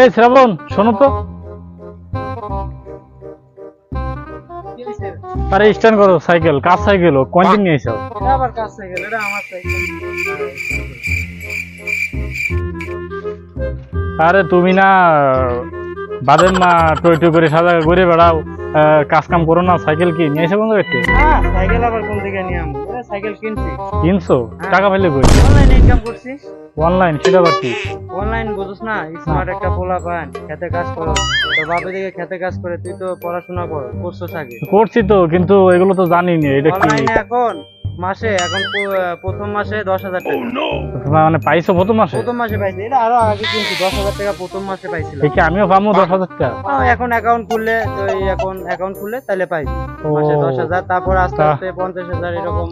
এই শ্রাবণ, শোনো তো। আরে, স্ট্যান্ড করো, সাইকেল, কার সাইকেল ও? কোন দিন নিয়ে এসো এটা আবার কাজ সাইকেল এটা আমার সাইকেল আরে, তুমি না বাদের মা টই টই করে সাজা ঘুরে বেড়াও। কাজ কাম করো না, সাইকেল কি? নিয়ে এসে বন্ধু একটু। হ্যাঁ সাইকেল আবার কোন দিকে নিয়ে সাইকেল কিনছি। কিনছো? টাকা পাইলে কই? অনলাইনে ইনকাম করছিস? অনলাইন সেটা আবার কি? অনলাইন বুঝছ না স্মার্ট একটা পোলা পান খেতে কাজ করো। তোর বাবা দিকে খেতে কাজ করে তুই তো পড়াশোনা কর করছ আগে করছি তো কিন্তু এগুলো তো জানি না এটা কি? অনলাইনে এখন মাসে এখন প্রথম মাসে দশ হাজার টাকা। মানে পাইছো প্রথম মাসে? প্রথম মাসে পাইছি। এটা আরও আগে কিনছি দশ হাজার টাকা প্রথম মাসে পাইছিলাম। দেখি আমিও পাবো দশ হাজার টাকা। এখন অ্যাকাউন্ট খুললে তো এখন অ্যাকাউন্ট খুললে তাহলে পাইছি। মাসে দশ হাজার তারপর আস্তে আস্তে পঞ্চাশ হাজার এরকম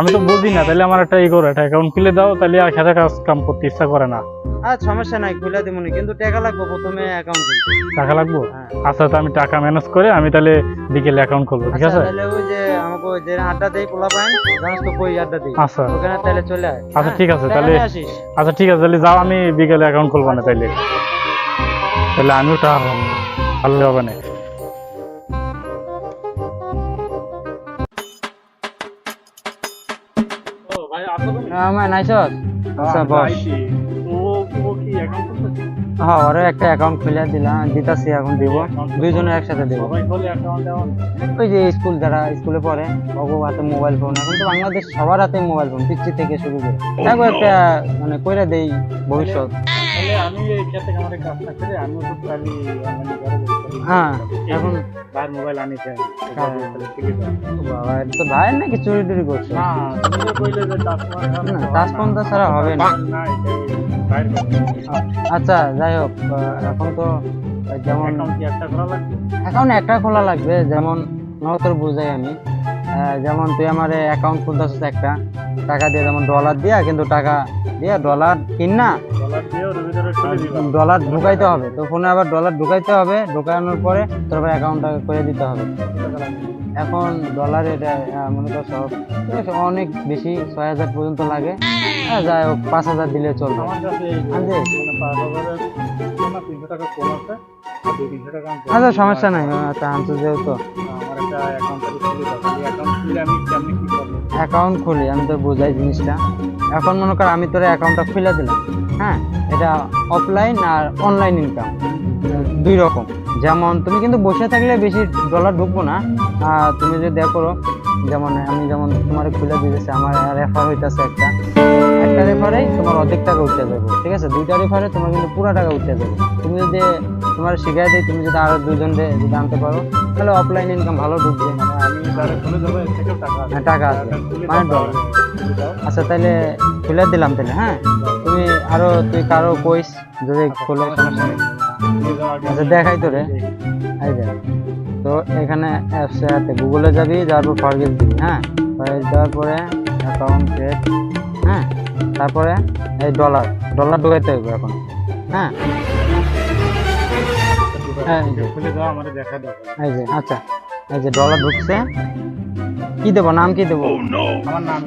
আমি তো বুঝি না তাহলে আমার একটা ই করো একটা অ্যাকাউন্ট খুলে দাও তাহলে আর খেতে কাজ কাম করতে ইচ্ছা করে না। আর সমস্যা নাই খুলে দিবনি কিন্তু টাকা লাগবে প্রথমে অ্যাকাউন্ট খুলতে। টাকা লাগবো? হ্যাঁ। আচ্ছা তো আমি টাকা ম্যানেজ করে আমি তাহলে বিকেলে অ্যাকাউন্ট খুলবো ঠিক আচ্ছা আছে? তাহলে ওই যে আমাকে যে আড্ডা দেই পোলা পাইন জানিস তো কই আড্ডা দেই? আচ্ছা। ওখানে তাহলে চলে আয়। আচ্ছা, হ্যাঁ? ঠিক আছে, তাহলে- আচ্ছা ঠিক আছে তাহলে যাও আমি বিকেলে অ্যাকাউন্ট খুলবো না তাইলে। তাহলে আমিও টাকা পাবো। ভালো হবে না। আমার নাইছত আচ্ছা বস। হ্যাঁ ওরে একটা অ্যাকাউন্ট খুলে দিলাম দিতাছি এখন দিব। দুইজনে একসাথে দেবো। ওই যে স্কুল যারা স্কুলে পড়ে ওগো হাতে মোবাইল ফোন এখন তো বাংলাদেশ সবার হাতে মোবাইল ফোন পিচ্ছি থেকে শুরু করে। দেখো একটা মানে কইরা দেই ভবিষ্যৎ। আমি এই ক্ষেত্রে আমার কাজ করে আমিও তো খালি অনলাইনে ঘরে বসে থাকি। হ্যাঁ এখন বাইরের মোবাইল আনিছে হ্যাঁ। বাবা তো ভাই নাকি চুরি টুরি করছে? না তুমি কইলে যে টাচ না টাচ ফোন তো ছাড়া হবে না। আচ্ছা যাই হোক এখন তো যেমন অ্যাকাউন্ট একটা খোলা লাগবে? যেমন নতর বুঝাই আমি। যেমন তুই আমার অ্যাকাউন্ট খুলতেছিস একটা টাকা দিয়ে যেমন ডলার দিয়া কিন্তু টাকা দিয়া ডলার কিন না। ডলার ঢুকাইতে হবে তো ফোনে আবার ডলার ঢুকাইতে হবে ঢুকানোর পরে তোর আবার অ্যাকাউন্টটা করে দিতে হবে। এখন ডলার এটা মনে কর সব অনেক বেশি ছয় হাজার পর্যন্ত লাগে। যাই হোক পাঁচ হাজার দিলে চলবে? মানে আচ্ছা সমস্যা নাই। আচ্ছা আনছো যেহেতু অ্যাকাউন্ট খুলি আমি তো বোঝাই জিনিসটা। এখন মনে কর আমি তোর অ্যাকাউন্টটা খুলে দিলাম। হ্যাঁ এটা অফলাইন আর অনলাইন ইনকাম দুই রকম। যেমন তুমি কিন্তু বসে থাকলে বেশি ডলার ঢুকবো না। তুমি যদি দেখো যেমন আমি যেমন তোমার খুলে দিতেছি আমার রেফার হইতেছে একটা। একটা রেফারেই তোমার অর্ধেক টাকা উঠতে যাবে ঠিক আছে? দুইটা রেফারে তোমার কিন্তু পুরো টাকা উঠতে যাবে। তুমি যদি তোমার শিখাই দিই তুমি যদি আরও দুজন যদি আনতে পারো তাহলে অফলাইন ইনকাম ভালো ঢুকবে। হ্যাঁ, টাকা আছে। মানে ডলার। আচ্ছা তাহলে খুলে দিলাম তাহলে হ্যাঁ? তুমি আরও তুই কারও কইস যদি খুলে। আচ্ছা দেখাই তো রে। এই দেখ তো এখানে অ্যাপস হাতে গুগলে যাবি যাওয়ার পর ফরগেট দিবি হ্যাঁ? ফরগেট দেওয়ার পরে অ্যাকাউন্ট ক্রিয়েট হ্যাঁ? তারপরে এই ডলার ডলার ঢুকাইতে হবে এখন হ্যাঁ? হ্যাঁ, এই যে। খুলে দাও আমারে দেখা দাও এই যে আচ্ছা এই যে ডলার ঢুকছে কি দেবো নাম কি দেবো? আমার নাম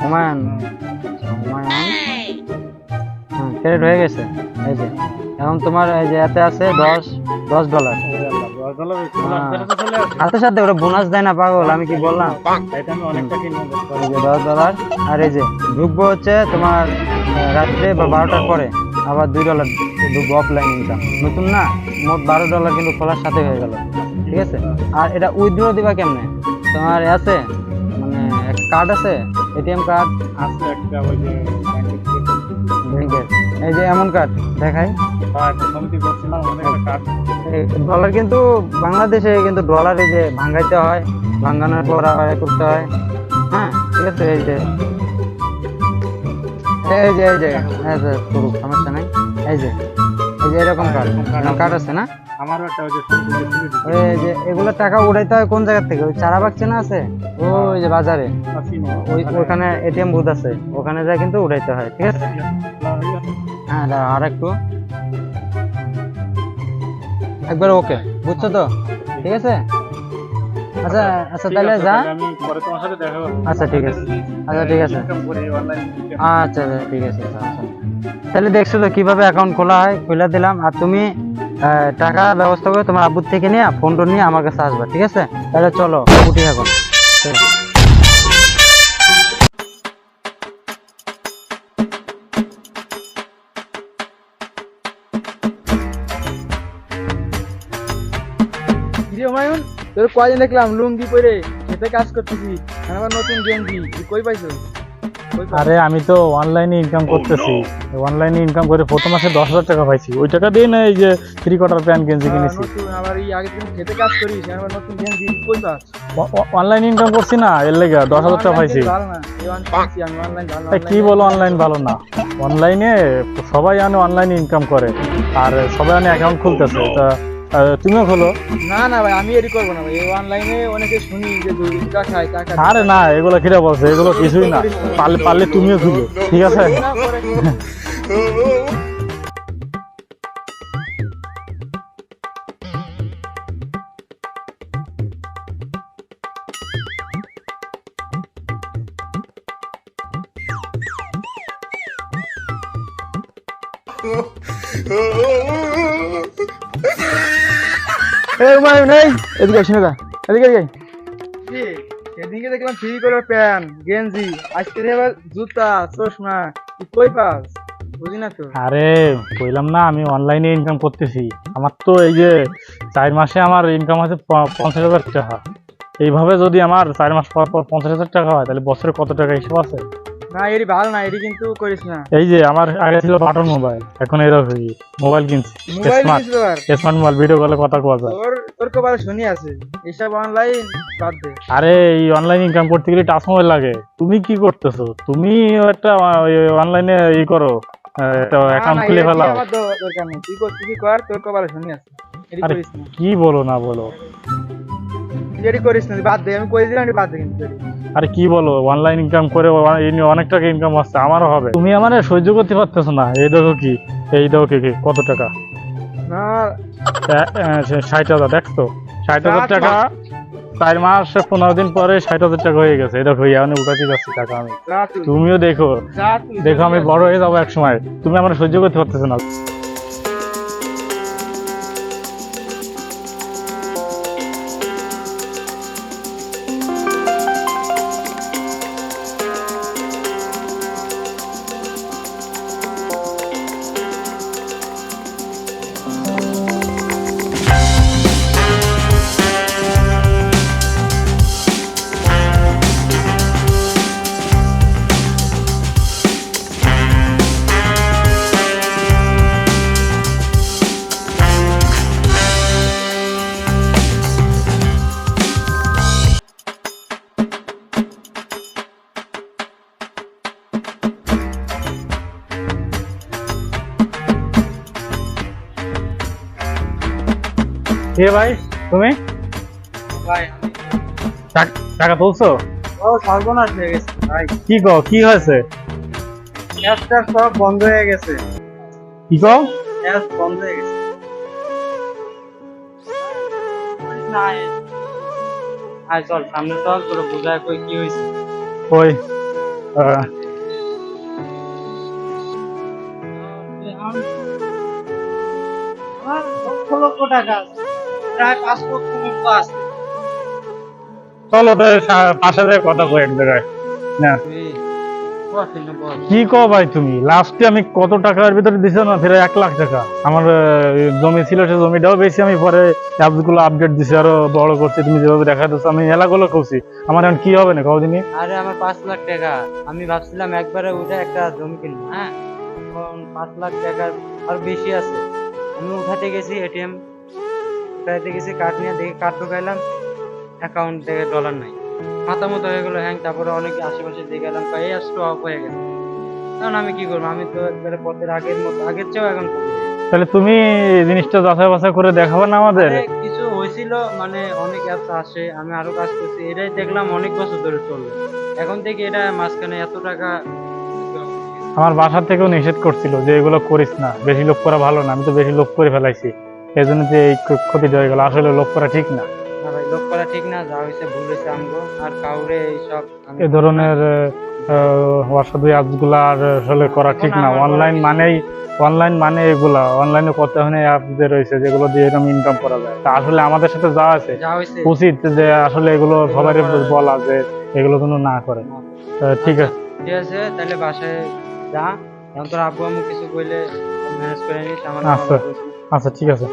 হুমায়ুন। হুমায়ুন। হুম ক্রেডিট হয়ে গেছে এই যে। এখন তোমার এই যে এতে আছে দশ দশ ডলার। সাথে সাথে ওরা বোনাস দেয় না পাগল আমি কি বললাম? দশ ডলার আর এই যে ঢুকবো হচ্ছে তোমার রাত্রে বা বারোটার পরে আবার দুই ডলার ঢুকবো অফলাইন ইনকাম নতুন না মোট বারো ডলার কিন্তু খোলার সাথে হয়ে গেল। ঠিক আছে? আর এটা উইথড্র দিবা কেমনে? তোমার আছে মানে কার্ড আছে এটিএম কার্ড আছে একটা এই যে এমন কাঠ কার্ড ডলার কিন্তু বাংলাদেশে কিন্তু ডলারে যে ভাঙাইতে হয় ভাঙানোর পর আবার করতে হয়। হ্যাঁ ঠিক আছে এই যে। এই যে এই যে হ্যাঁ স্যার করুক সমস্যা নাই। এই যে এই যে এরকম কার্ড কার্ড আছে না? আমারও একটা ওই যে ওই যে এগুলো টাকা উঠাইতে হয় কোন জায়গা থেকে? ওই চারাবাগ চেনা আছে? ওই যে বাজারে। ওই ওখানে এটিএম বুথ আছে। ওখানে যায় কিন্তু উঠাইতে হয় ঠিক আছে? হ্যাঁ আর একটু। একবার ওকে বুঝছ তো? ঠিক আছে? আচ্ছা আচ্ছা তাহলে যা। আচ্ছা ঠিক আছে। আচ্ছা ঠিক আছে। ইনকাম করি অনলাইন আচ্ছা আচ্ছা, ঠিক আছে আচ্ছা, আচ্ছা। তাহলে দেখছ তো কীভাবে অ্যাকাউন্ট খোলা হয়, খুলে দিলাম। আর তুমি টাকা ব্যবস্থা করে তোমার আব্বুর থেকে নিয়ে ফোন টোন নিয়ে আমার কাছে আসবা, ঠিক আছে? তাহলে চলো, উঠি এখন তোর কয়দিন দেখলাম লুঙ্গি পরে খেতে কাজ করতেছি আমার নতুন গেঞ্জি, তুই কই পাইছো? আরে আমি তো অনলাইনে ইনকাম করতেছি। অনলাইনে ইনকাম করে প্রথম মাসে দশ হাজার টাকা পাইছি। ওই টাকা দিয়ে না এই যে থ্রি কোয়ার্টার প্যান্ট গেঞ্জি কিনেছি। অনলাইন ইনকাম করছি না এর লেগে দশ হাজার টাকা পাইছি। ভালো না এই অন পাইছি আমি অনলাইন ভালো না এই কি বলো অনলাইন ভালো না? অনলাইনে সবাই আনে অনলাইনে ইনকাম করে। আর সবাই আনে অ্যাকাউন্ট খুলতেছে। তা আহ, তুমিও খোলো। না না ভাই আমি এরই করব না ভাই। অনলাইনে অনেকে শুনি যে দুই খায় টাকা আরে না এগুলো কিরা বলছে? এগুলো কিছুই না। পারলে পারলে তুমিও খুলো ঠিক আছে? না, পরে- এই হুমায়ুন এই এদিকে আসি না এদিকে এদিকে সেদিনকে দেখলাম ফ্রি করে প্যান্ট গেঞ্জি আজকে আবার জুতা চশমা কই পাস? বুঝি না তো। আরে কইলাম না আমি অনলাইনে ইনকাম করতেছি। আমার তো এই যে চার মাসে আমার ইনকাম আছে পঞ্চাশ হাজার টাকা। এইভাবে যদি আমার চার মাস পর পর পঞ্চাশ হাজার টাকা হয় তাহলে বছরে কত টাকা হিসাব আছে? না এরি ভালো না এরি কিন্তু করিস না। এই যে আমার আগে ছিল বাটন মোবাইল এখন এরকম মোবাইল কিনছি স্মার্ট স্মার্ট মোবাইল ভিডিও কলে কথা কোয়া যায়। তোর তোর কবার শুনি আছে এসব অনলাইন বাদ দে। আরে এই অনলাইন ইনকাম করতে গেলে টাচ মোবাইল লাগে। তুমি কি করতেছো? তুমি একটা অনলাইনে ই করো একটা অ্যাকাউন্ট খুলে এর ফেলাও দরকার নেই। তুই কর তুই কি কর তোর কবার শুনি আছে আরে কি বলো না বলো। এরি করিস না বাদ দে আমি কই দিলাম বাদ দে কিন্তু আরে কি বলো অনলাইন ইনকাম করে অ- এই নিয়ে অনেক টাকা ইনকাম হচ্ছে আমারও হবে। তুমি আমার সহ্য করতে পারতেছো না এই দেখো কি এই দেখো কি কি, কত টাকা? না। ষাট হাজার দেখছ ষাট হাজার টাকা চার মাস পনেরো দিন পরে ষাট হাজার টাকা হয়ে গেছে এই দেখো ইয়ানে উঠাতে যাচ্ছি টাকা আমি। তুমিও দেখো দেখো আমি বড় হয়ে যাব এক সময় তুমি আমার সহ্য করতে পারতেছো না। কে ভাই তুমি? ভাই। টাকা তুলছো? ও সর্বনাশ হয়ে গেছে ভাই। কি কো কি হয়েছে? গ্যাসটা সব বন্ধ হয়ে গেছে। কি গ্যাস বন্ধ হয়ে গেছে। আয় চল সামনে চল তোর বোঝায় কই কি হয়েছে। লক্ষ লক্ষ টাকা আছে। প্রায় পাঁচ লক্ষ মতো আছে। চলো তো পাশে যেয়ে কথা কই এক জায়গায় না। কি কো ভাই তুমি? লাস্টে আমি কত টাকার ভিতরে দিছো না? ফের এক লাখ টাকা। আমার জমি ছিল সে জমিটাও বেশি আমি পরে অ্যাপসগুলো আপডেট দিছি আরও বড় করছি তুমি যেভাবে দেখা দিচ্ছ আমি এলাকাগুলো করছি আমার এখন কি হবে না? কদিনই আরে আমার পাঁচ লাখ টাকা। আমি ভাবছিলাম একবারে উঠে একটা জমি কিনবো হ্যাঁ? এখন পাঁচ লাখ টাকার আর বেশি আছে। আমি উঠাতে গেছি এটিএম উঠাতে গেছি কার্ড নিয়ে দেখে কার্ড ঢুকাইলাম অ্যাকাউন্ট থেকে ডলার নাই। মাথা মতো হয়ে গেলো হ্যাং তারপরে অনেকে আশেপাশে দিয়ে গেলাম এই আসতো অফ হয়ে গেছে। কারণ আমি কি করব? আমি তো একবারে পথের আগের মতো আগের চেয়েও এখন তাহলে তুমি জিনিসটা যাচাই বাছাই করে দেখাবে না আমাদের? কিছু হয়েছিল মানে অনেক অ্যাপস আসে আমি আরও কাজ করছি এটাই দেখলাম অনেক বছর ধরে চলবে। এখন থেকে এটা মাঝখানে এত টাকা আমার বাসা থেকেও নিষেধ করছিল যে এগুলো করিস না বেশি লোক করা ভালো না আমি তো বেশি লোক করে ফেলাইছি। এই জন্য যে এই ক্ষতিটা হয়ে গেল আসলে লোক করা ঠিক না। না ভাই লোক করা ঠিক না যা হয়েছে ভুল হয়েছে আমগো। আর কাউরে এইসব এ ধরনের অসাধু অ্যাপসগুলো আর আসলে করা ঠিক না। অনলাইন মানেই অনলাইন মানে এগুলা অনলাইনে কত ধরনের অ্যাপ যে রয়েছে যেগুলো দিয়ে এরকম ইনকাম করা যায়। তা আসলে আমাদের সাথে যা আছে উচিত যে আসলে এগুলো সবাই বলা যে এগুলো যেন না করে। ঠিক আছে। ঠিক আছে তাহলে বাসায় যা। এখন তোর আব্বু আম্মু কিছু কইলে ম্যানেজ করে নিস আমার আচ্ছা। আচ্ছা ঠিক আছে।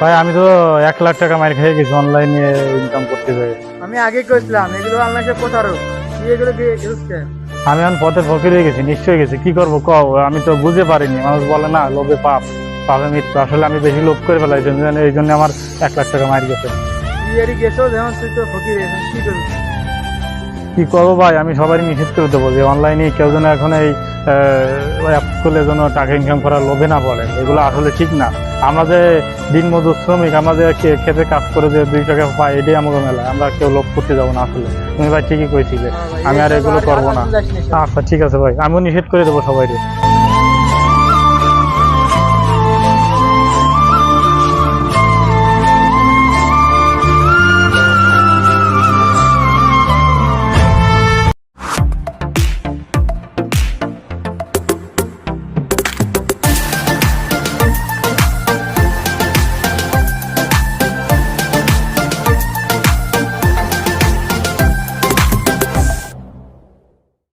ভাই আমি তো এক লাখ টাকা মার খেয়ে গেছি অনলাইনে ইনকাম করতে যাই আমি আগে কইছিলাম এগুলো কোথারও তুই এগুলো দিয়ে আমি এখন পথে ফকির হয়ে গেছি নিশ্চয়ই গেছি কি করব কও? আমি তো বুঝতে পারিনি মানুষ বলে না লোভে পাপ পাপে মৃত্যু। আসলে আমি বেশি লোভ করে ফেলাই এই জন্য- আমার এক লাখ টাকা মারি গেছে। গেছো যেমন তুই তো ফকির কি করবি? কি করব ভাই? আমি সবাই নিষেধ করে দেবো যে অনলাইনে কেউ যেন এখন এই অ্যাপ খুলে যেন টাকা ইনকাম করার লোভে না বলে এগুলো আসলে ঠিক না। আমাদের যে দিন মজুর শ্রমিক আমাদের খেতে কাজ করে যে দুই টাকা পাই, এটাই আমাদের মেলা। আমরা কেউ লোভ করতে যাব না আসলে। তুমি ভাই ঠিকই কইছিলে। আমি আর এগুলো করব না। আচ্ছা ঠিক আছে ভাই। আমিও নিষেধ করে দেবো সবাইকে।